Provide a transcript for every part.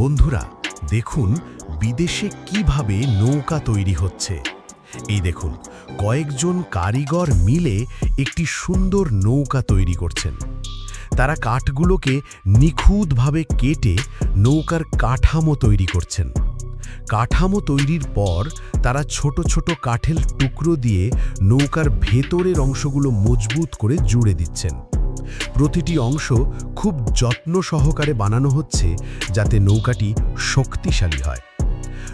বন্ধুরা, দেখুন বিদেশে কীভাবে নৌকা তৈরি হচ্ছে। এই দেখুন, কয়েকজন কারিগর মিলে একটি সুন্দর নৌকা তৈরি করছেন। তারা কাঠগুলোকে নিখুঁতভাবে কেটে নৌকার কাঠামো তৈরি করছেন। কাঠামো তৈরির পর তারা ছোট ছোট কাঠের টুকরো দিয়ে নৌকার ভেতরের অংশগুলো মজবুত করে জুড়ে দিচ্ছেন। প্রতিটি অংশ খুব যত্ন সহকারে বানানো হচ্ছে যাতে নৌকাটি শক্তিশালী হয়।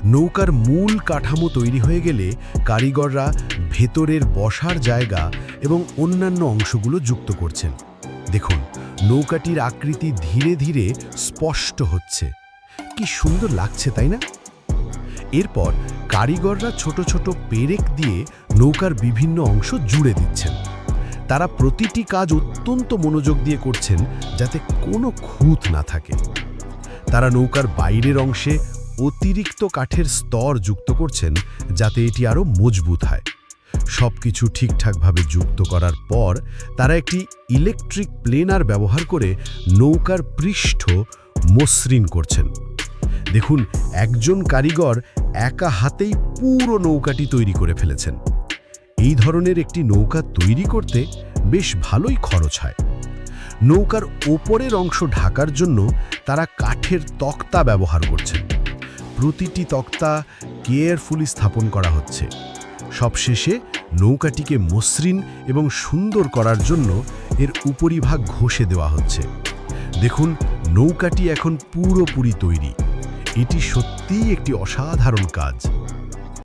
নৌকার মূল কাঠামো তৈরি হয়ে গেলে কারিগররা ভেতরের বসার জায়গা এবং অন্যান্য অংশগুলো যুক্ত করছেন। দেখুন, নৌকাটির আকৃতি ধীরে ধীরে স্পষ্ট হচ্ছে। কি সুন্দর লাগছে, তাই না? এরপর কারিগররা ছোট ছোট পেরেক দিয়ে নৌকার বিভিন্ন অংশ জুড়ে দিচ্ছেন। তারা প্রতিটি কাজ অত্যন্ত মনোযোগ দিয়ে করছেন যাতে কোনো খুঁত না থাকে। তারা নৌকার বাইরের অংশে অতিরিক্ত কাঠের স্তর যুক্ত করছেন যাতে এটি আরও মজবুত হয়। সব কিছু ঠিকঠাকভাবে যুক্ত করার পর তারা একটি ইলেকট্রিক প্লেনার ব্যবহার করে নৌকার পৃষ্ঠ মসৃণ করছেন। দেখুন, একজন কারিগর একা হাতেই পুরো নৌকাটি তৈরি করে ফেলেছেন। এই ধরনের একটি নৌকা তৈরি করতে বেশ ভালোই খরচ হয়। নৌকার ওপরের অংশ ঢাকার জন্য তারা কাঠের তক্তা ব্যবহার করছেন। প্রতিটি তক্তা কেয়ারফুলি স্থাপন করা হচ্ছে। সবশেষে নৌকাটিকে মসৃণ এবং সুন্দর করার জন্য এর উপরিভাগ ঘষে দেওয়া হচ্ছে। দেখুন, নৌকাটি এখন পুরোপুরি তৈরি। এটি সত্যিই একটি অসাধারণ কাজ।